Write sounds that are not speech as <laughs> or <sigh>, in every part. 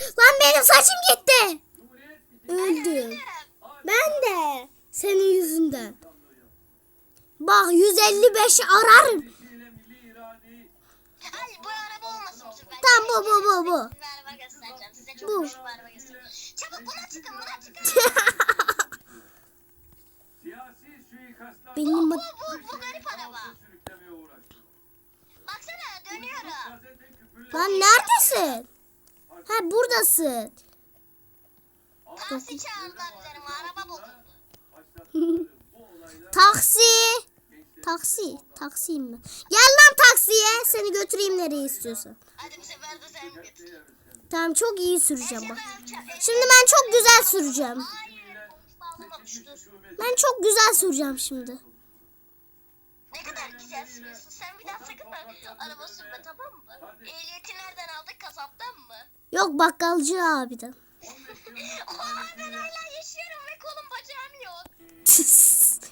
Lan benim saçım gitti. Öldüm. Ben de. Senin yüzünden. Bak 155 ararım. Hayır bu araba olmasın bu sefer. Tamam, bu, bu, bu. Çabuk buna çıkın buna çıkın. <laughs> Benim bu, bu- bu, bu garip araba. Baksana dönüyorum. Lan neredesin? Ha buradasın. Taksi üzerime araba bozuldu. <laughs> Taksi. Taksi. Taksiyim ben. Gel lan taksiye. Seni götüreyim nereye istiyorsan. Hadi bu sefer de sen git. Tamam çok iyi süreceğim bak. Şimdi ben çok güzel süreceğim. Dur. Ben çok güzel süreceğim şimdi. Ne kadar güzel sürüyorsun. Sen bir daha sakın araba sürme tamam mı? Ehliyeti nereden aldık kasaptan mı? Yok bakkalcı abiden. Oha <laughs> ben hala yaşıyorum ve kolum bacağım yok. <laughs>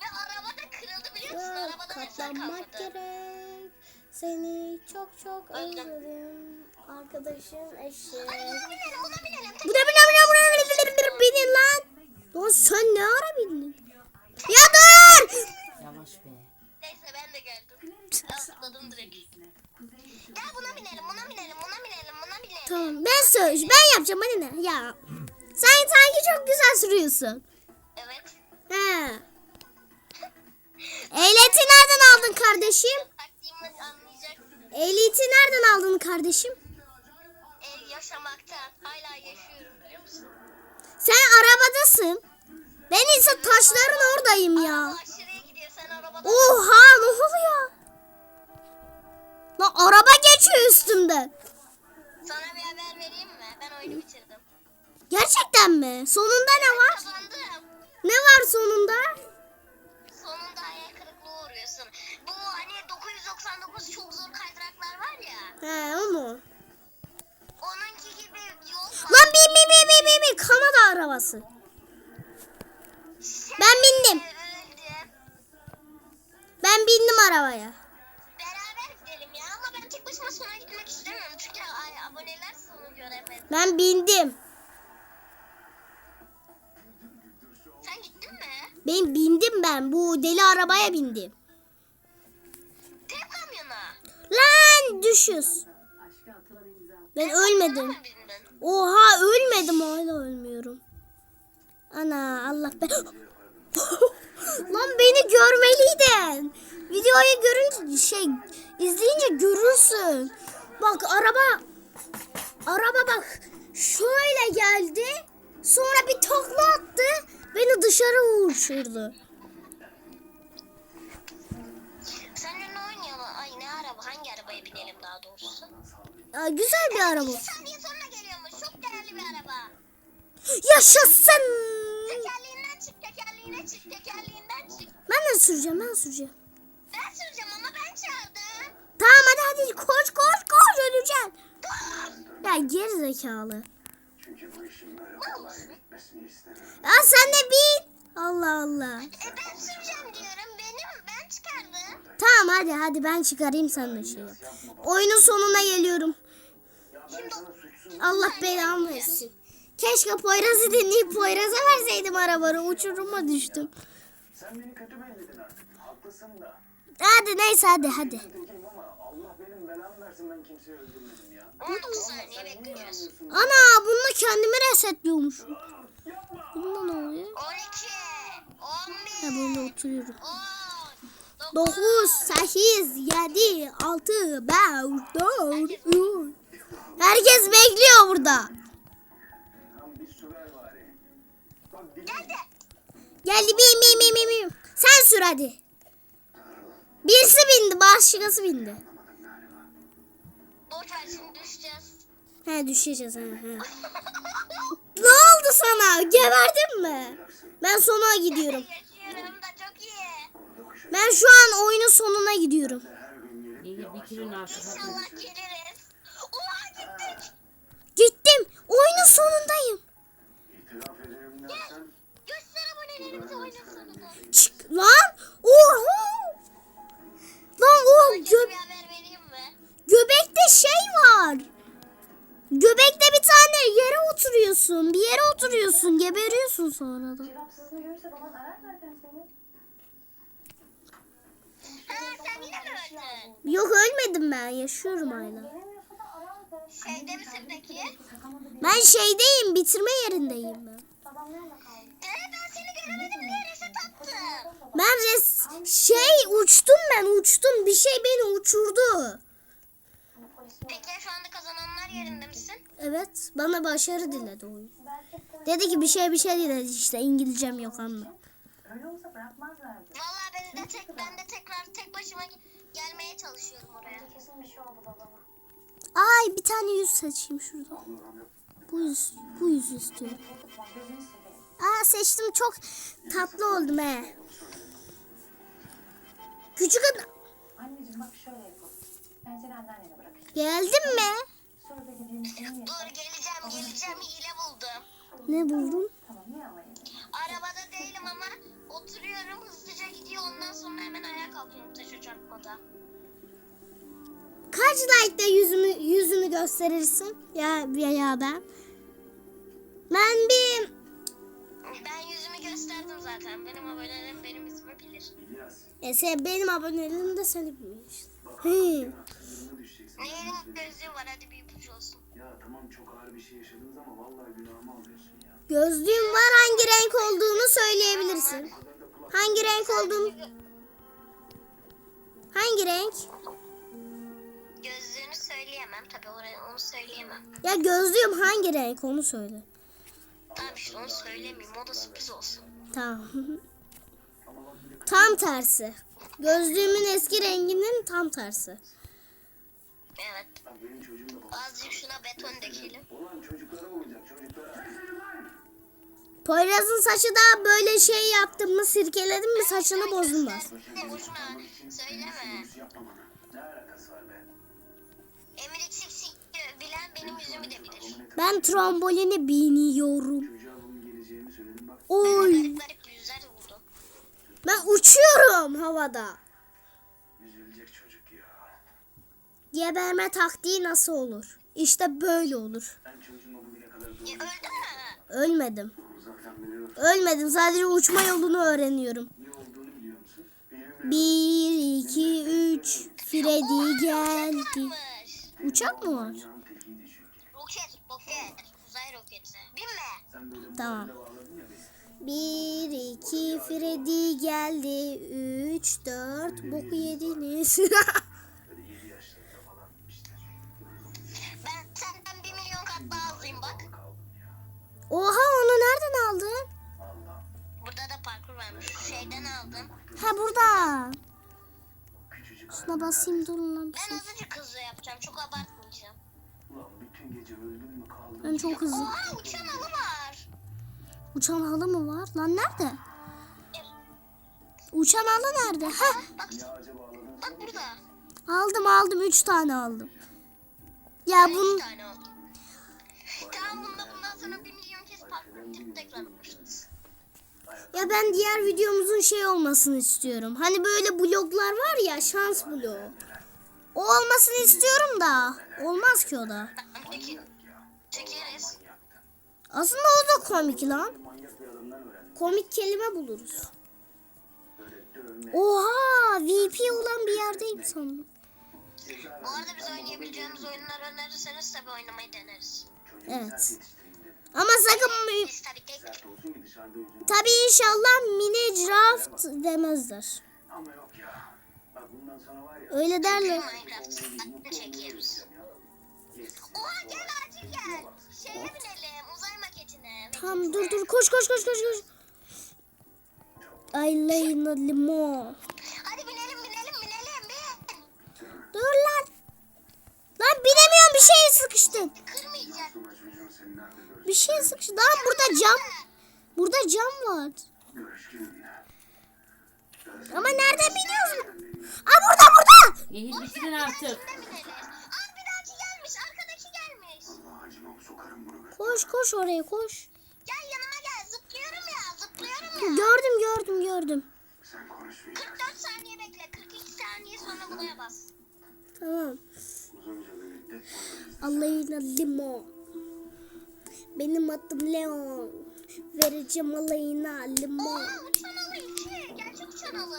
Ve araba da kırıldı biliyor musun? Arabada kalmadı. gerek. Seni çok çok Öldüm. özledim. Arkadaşım eşi. Hadi buna binelim buna binelim. Bu da bina bina bina binin lan. Lan sen ne ara bindin? Ya dur! Yavaş be. Neyse ben de geldim. Atladım direkt. Gel buna binelim buna binelim buna binelim buna binelim. Tamam ben söz ben yapacağım hadi ne? Ya. Sen sanki çok güzel sürüyorsun. Evet. He. Ehliyeti nereden aldın kardeşim? Taktiğimi anlayacaksın. Ehliyeti nereden aldın kardeşim? Ev yaşamaktan hala yaşıyorum biliyor musun? Sen arabadasın. Ben ise taşların oradayım ya. Araba aşırıya gidiyor sen arabada. Oha geçiyor üstümden. Sana bir haber vereyim mi? Ben oyunu bitirdim. Gerçekten mi? Sonunda ne var? Kazandım. Ne var sonunda? Sonunda hayal kırıklığı uğruyorsun. Bu hani 999 çok zor kaydıraklar var ya. He o mu? Onunki gibi yol var. Lan bin bin bin bin bin bin Kanada arabası. Ben bindim. Öldüm. Ben bindim arabaya. Ben bindim. Sen gittin mi? Ben bindim ben. Bu deli arabaya bindim. Kamyona. Lan düşüyoruz. Ben ölmedim. Oha ölmedim hala ölmüyorum. Ana Allah be. <gasps> Lan beni görmeliydin. Videoyu görünce şey izleyince görürsün. Bak araba araba bak şöyle geldi. Sonra bir takla attı. Beni dışarı uçurdu. Seninle ne oynayalım? Ay ne araba? Hangi arabaya binelim daha doğrusu? Aa, güzel bir araba. Bir saniye sonra geliyormuş. Çok değerli bir araba. Yaşasın. Tekerleğinden çık, tekerleğine çık, tekerleğinden çık. Ben de süreceğim ben süreceğim. Ben süreceğim ama ben çağırdım. Tamam hadi hadi koş koş koş öleceksin. Ya geri zekalı. Ya sen de bin. Allah Allah. E ben süreceğim diyorum. Benim, ben çıkardım. Tamam hadi hadi ben çıkarayım sana şey. Oyunun sonuna geliyorum. Allah belamı versin. Keşke Poyraz'ı dinleyip Poyraz'a verseydim arabayı. Uçuruma düştüm. Sen beni kötü belledin artık. Haklısın da. Hadi neyse hadi hadi. Belamı versin ben kimseyi öldürmedim ya. 19 saniye bekliyoruz. Ana bununla kendimi resetliyormuş. Bunda ne oluyor? 12, Ha 11, bunda oturuyorum. 10, 9, 8, 7, 6, 5, 4, 3. Herkes bekliyor burada. Tam bir su ver bari. Bak dilim Geldi. Geldi bin bin bin bin. Sen sür hadi. Birisi bindi başkası bindi. Ver şimdi düşeceğiz. He düşeceğiz. He, he. ne oldu sana? Geberdin mi? Ben sona gidiyorum. Yaşıyorum da çok iyi. Ben şu an oyunun sonuna gidiyorum. Artık hadi. İnşallah geliriz. Oha gittik. Gittim. Oyunun sonundayım. itiraf ederim dersen Göster abonelerimize oyunun sonunu. Çık lan. Oha. Lan o gö bir haber vereyim göbekte şey var. Göbekte bir oturuyorsun. Bir yere oturuyorsun. Geberiyorsun sonra da. Cevapsızını görürse baban arar zaten seni. Ha sen yine mi öldün? Yok ölmedim ben. Yaşıyorum hala. Gelemiyorsa da arardı. Şeyde misin peki? Ben şeydeyim. Bitirme yerindeyim ben. babam nerede kaldı? Ee, ben seni göremedim diye reset attım. Ben res şey uçtum ben uçtum. Bir şey beni uçurdu. Peki şu anda kazananlar yerinde misin? Evet. Bana başarı diledi oyun. Dedi ki bir şey bir şey diledi işte. İngilizcem yok anla. öyle olsa bırakmazlardı. Vallahi ben de tek ben de tekrar tek başıma ge- gelmeye çalışıyorum oraya. Kesin bir şey oldu babama. Ay bir tane yüz seçeyim şurada. Bu yüz, bu yüz istiyorum. Aa seçtim çok tatlı oldum he. Küçük adam. Anneciğim bak şöyle. Ben seni anneannene bırakayım. Geldin mi? Sonra da gideyim seni Dur geleceğim geleceğim hile buldum. Ne buldun? Tamam niye ama yine? Arabada değilim ama oturuyorum hızlıca gidiyor ondan sonra hemen ayağa kalkıyorum taşa çarpmada. Kaç like'da yüzümü yüzünü gösterirsin? Ya ya, ya ben. Ben bir Ben yüzümü gösterdim zaten. Benim abonelerim benim ismimi bilir. İlyas. e, sen, benim abonelerim de seni bilmiş. Gözlüğü var hadi bir ipucu olsun. Ya tamam çok ağır bir şey yaşadınız ama vallahi günahımı alıyorsun ya. Gözlüğüm var hangi renk olduğunu söyleyebilirsin. Hangi renk olduğunu hangi renk? Gözlüğünü söyleyemem tabii oraya onu söyleyemem. Ya gözlüğüm hangi renk onu söyle. Tamam işte onu söylemeyeyim o da sürpriz olsun. Tamam. <laughs> tam tersi. Gözlüğümün eski renginin tam tersi. Evet. Azıcık şuna beton dökelim. Poyraz'ın saçı da böyle şey yaptım mı sirkeledim mi saçını bozulmaz. Söyleme. Emir eksik bilen benim yüzümü de bilir. Ben trombolini biniyorum. Oy. Garip garip. Ben uçuyorum havada. Üzülecek çocuk ya. Geberme taktiği nasıl olur? İşte böyle olur. Ben çocuğuma bugüne kadar doğru E, öldün mü? Ölmedim. uzaktan biliyorum. Ölmedim. Sadece uçma yolunu öğreniyorum. Ne olduğunu biliyor musun? Bir, iki, üç. Freddy geldi. Varmış. Uçak mı var? Roket, roket. Uzay roketi. Binme. Sen böyle Tamam. bağladın ya. Bir, iki, Freddy geldi. Üç, dört, boku yediniz. Böyle 7 yaşlarında falan <laughs> işte. Ben senden bir milyon kat daha hızlıyım bak. Oha onu nereden aldın? Burada da parkur varmış. Şeyden aldım. Ha burada. Şuna basayım dur lan. Ben şey. azıcık hızlı yapacağım. Çok abartmayacağım. Ulan bütün gece öldün mü kaldın Ben çok hızlı. Oha uçan var. Uçan halı mı var? Lan nerede? Uçan halı nerede? Ha Bak, burada. aldım aldım. Üç tane aldım. Ya Ben bunun iki tane oldu. Tamam bunda bundan sonra bir milyon kez parkur tık tekrar yapmışız. ya ben diğer videomuzun şey olmasını istiyorum. Hani böyle bloklar var ya şans bloğu. O olmasını istiyorum da olmaz ki o da. Peki. Çekeriz. Aslında o da komik lan. Komik kelime buluruz. Oha VP olan bir yerdeyim sandım. Bu arada biz oynayabileceğimiz oyunlar önerirseniz tabii oynamayı deneriz. Evet. Ama sakın tabii inşallah mini draft demezler. Öyle derler. Oha gel acil gel. Şeye binelim Tamam dur dur koş koş koş koş koş. Aylayna limon. Hadi binelim binelim binelim bin. Dur lan. Lan binemiyorum bir şeye sıkıştım. Nerede görsün? Bir şeye sıkıştım. Lan burada cam. Burada cam var. Ama nereden biniyorsun? Aa burada burada. Nehir bitirin artık. Koş koş oraya koş. Ya. Gördüm gördüm gördüm. Sen konuşmayacaksın. 44 saniye bekle 42 saniye sonra buraya bas. Tamam. Allah'ına limon. Benim adım Leon. Vereceğim alayına limon. Aa uçan alı iki. Gerçek uçan alı.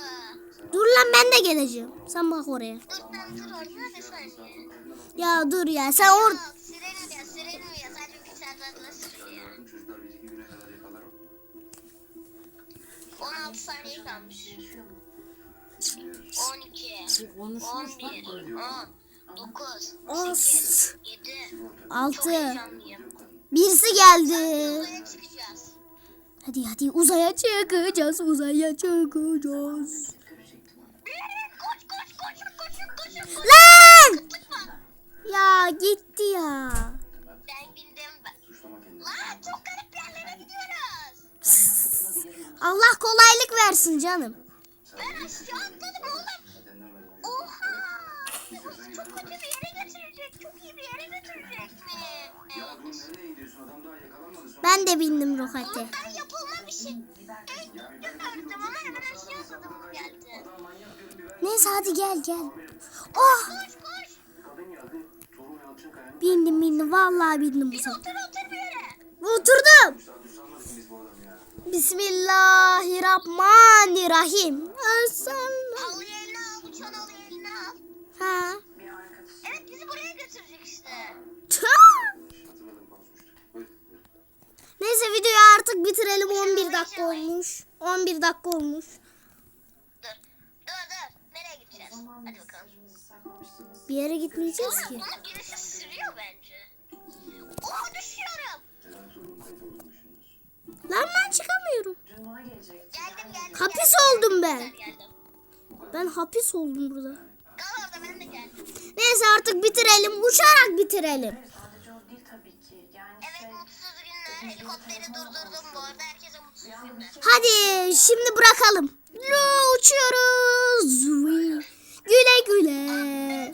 Dur lan ben de geleceğim. Sen bak oraya. Dur ben dur orada bir saniye. Ya dur ya sen or... Aa, Sirenim ya sirenim ya. Sadece bir saatten 16 saniye kalmış. 12, Bu konuşmuş bak 11, böyle. 10, 9, As. 8, 7. Çok Altı. heyecanlıyım. Birisi geldi. Uzaya çıkacağız. Hadi hadi uzaya çıkacağız. Uzaya çıkacağız. Versin canım. Ben aşağı atladım oğlum. Oha! Çok kötü bir yere götürecek. Çok iyi bir yere götürecek mi? Ben de bindim rokete. Yapılma bir şey. Ver. Neyse hadi gel gel. Oh Koş koş. Bindim bindim. Vallahi bindim bu sefer. otur otur bir yere. Oturdum. Bismillahirrahmanirrahim. Aslan. Al eline al. Uçan al eline al. Ha. Evet bizi buraya götürecek işte. Tüh. Neyse videoyu artık bitirelim. 11 dakika olmuş. 11 dakika olmuş. Dur. Dur dur. Nereye gideceğiz? Hadi bakalım. Bir yere gitmeyeceğiz ki. bunu birisi sürüyor bence. Oha düşüyorum. Neden Tuğrul'un kayıt olduğunu düşünüyorsun? Lan Hapis oldum ben. Ben hapis oldum burada. Kal orada ben de geldim. Neyse artık bitirelim. Uçarak bitirelim. Evet mutsuz günler. Helikopteri durdurdum bu arada. Mutsuz. Hadi şimdi bırakalım. Lo uçuyoruz. Güle güle.